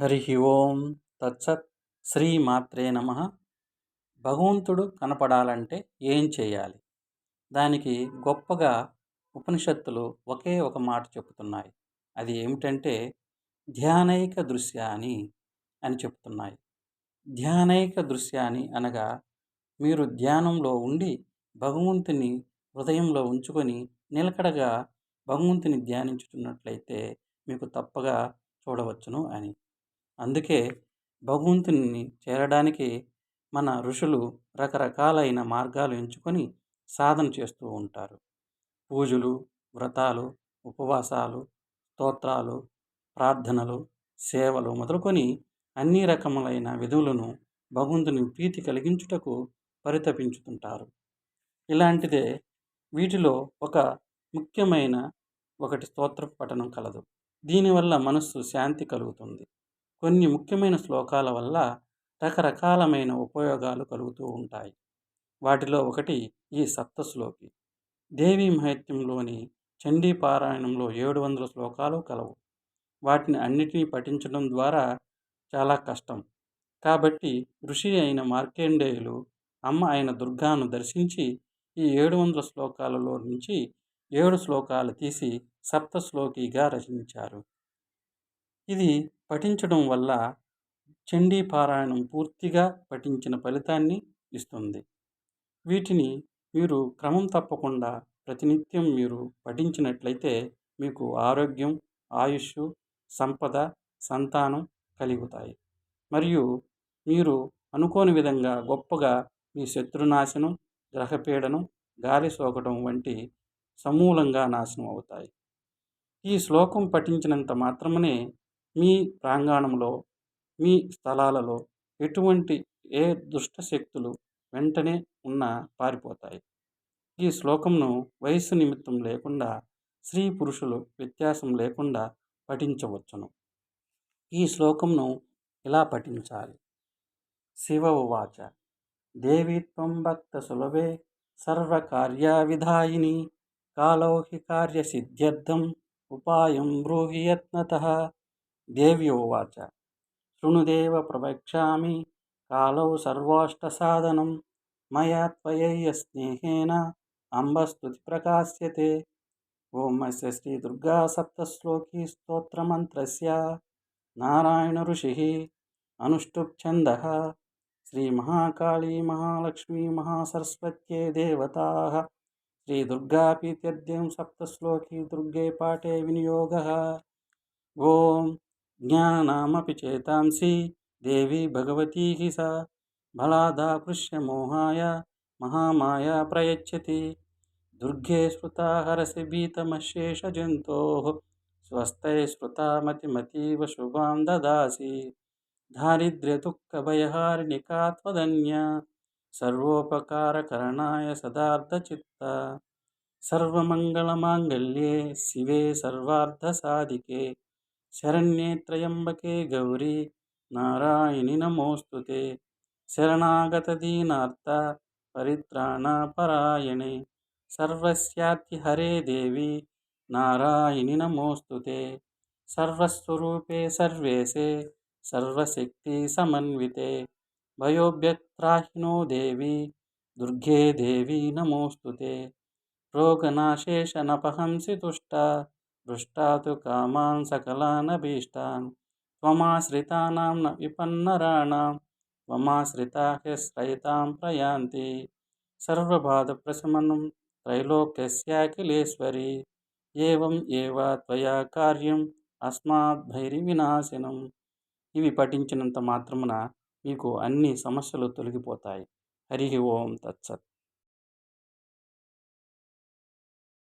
హరి ఓం తత్సత్ శ్రీ మాత్రే నమ. భగవంతుడు కనపడాలంటే ఏం చేయాలి? దానికి గొప్పగా ఉపనిషత్తులు ఒకే ఒక మాట చెబుతున్నాయి. అది ఏమిటంటే ధ్యానైక దృశ్యాని అని చెప్తున్నాయి ధ్యానైక దృశ్యాని అనగా మీరు ధ్యానంలో ఉండి భగవంతుని హృదయంలో ఉంచుకొని నిలకడగా భగవంతుని ధ్యానించుతున్నట్లయితే మీకు తప్పగా చూడవచ్చును అని. అందుకే భగవంతుని చేరడానికి మన ఋషులు రకరకాలైన మార్గాలు ఎంచుకొని సాధన చేస్తూ ఉంటారు. పూజలు వ్రతాలు ఉపవాసాలు స్తోత్రాలు ప్రార్థనలు సేవలు మొదలుకొని అన్ని రకములైన విధులను భగవంతుని ప్రీతి కలిగించుటకు పరితపించుతుంటారు. ఇలాంటిదే వీటిలో ఒక ముఖ్యమైన ఒకటి స్తోత్ర పఠనం కలదు. దీనివల్ల మనస్సు శాంతి కలుగుతుంది. కొన్ని ముఖ్యమైన శ్లోకాల వల్ల రకరకాలమైన ఉపయోగాలు కలుగుతూ ఉంటాయి. వాటిలో ఒకటి ఈ సప్తశ్లోకి. దేవీ మహత్యంలోని చండీ పారాయణంలో ఏడు వందల శ్లోకాలు కలవు. వాటిని అన్నిటినీ పఠించడం ద్వారా చాలా కష్టం. కాబట్టి ఋషి అయిన మార్కేండేయులు అమ్మ అయిన దుర్గాను దర్శించి ఈ ఏడు వందల శ్లోకాలలో నుంచి ఏడు శ్లోకాలు తీసి సప్తశ్లోకిగా రచించారు. ఇది పఠించడం వల్ల చండీ పారాయణం పూర్తిగా పఠించిన ఫలితాన్ని ఇస్తుంది. వీటిని మీరు క్రమం తప్పకుండా ప్రతినిత్యం మీరు పఠించినట్లయితే మీకు ఆరోగ్యం ఆయుష్ సంపద సంతానం కలుగుతాయి. మరియు మీరు అనుకోని విధంగా గొప్పగా మీ శత్రునాశనం గ్రహపీడనం గాలి సోకడం వంటి సమూలంగా నాశనం అవుతాయి. ఈ శ్లోకం పఠించినంత మాత్రమే మీ ప్రాంగణంలో మీ స్థలాలలో ఎటువంటి ఏ దుష్ట శక్తులు వెంటనే ఉన్న పారిపోతాయి. ఈ శ్లోకంను వయస్సు నిమిత్తం లేకుండా స్త్రీ పురుషులు వ్యత్యాసం లేకుండా పఠించవచ్చును. ఈ శ్లోకంను ఇలా పఠించాలి? శివ ఉవాచ దేవిత్వం భక్త సులభే సర్వకార్యవిధాయిని కాలౌహి కార్యసిద్ధ్యర్థం ఉపాయం బ్రూహి ఉవాచ శృణుదేవ ప్రవక్ష్యామి కాలౌ సర్వాష్టసాధనం. మయా త్వయయ్య స్నేహేన అంబస్తుతి ప్రకాశ్యతే. ఓం అస్య శ్రీ దుర్గా సప్తశ్లోకీ స్తోత్రమంత్రస్య. నారాయణ ఋషి అనుష్టుప్ ఛంద శ్రీ మహాకాళీ మహాలక్ష్మీ మహాసరస్వత్యే దేవతా. ज्ञानामपि चेतांसि देवी भगवती हि सा भलादाकृष्यमोहाय महामाया प्रयच्छति दुर्गे स्मृता हरसि भीतमशेषजन्तोः स्वस्ते स्मृता मतिमतीव शुभां ददासि दारिद्र्यदुःखभयहारिणिका त्वदन्या सर्वोपकारकरणाय सदार्धचित्ता सर्वमङ्गलमाङ्गल्ये शिवे सर्वार्धसाधिके శరణ్యే త్రయంబకే గౌరీ నారాయణి నమోస్తుతే. శరణాగత దీనార్త పరిత్రాణపరాయణే. సర్వస్యాతి హరే దేవి నారాయణి నమోస్తుతే. సర్వస్వరూపే సర్వేశే సర్వశక్తి సమన్వితే. భయోభ్యత్రాహినో దేవి దుర్గే దేవి నమోస్తుతే. రోగనాశేషనపహంసి తుష్ట దృష్టాతు కామాన్ సకలానభీష్టాన్ త్వమాశ్రితానాం న విపన్నరాణాం త్వమాశ్రితా హ్యశ్రయితాం ప్రయాంతి. సర్వబాధ ప్రశమనం త్రైలోక్యస్యాఖిలేశ్వరి ఏం ఏవ త్వయా కార్యం అస్మాద్భైరి వినాశనం ఇవి పఠించినంత మాత్రమున మీకు అన్ని సమస్యలు తొలగిపోతాయి. హరి ఓం తత్సత్.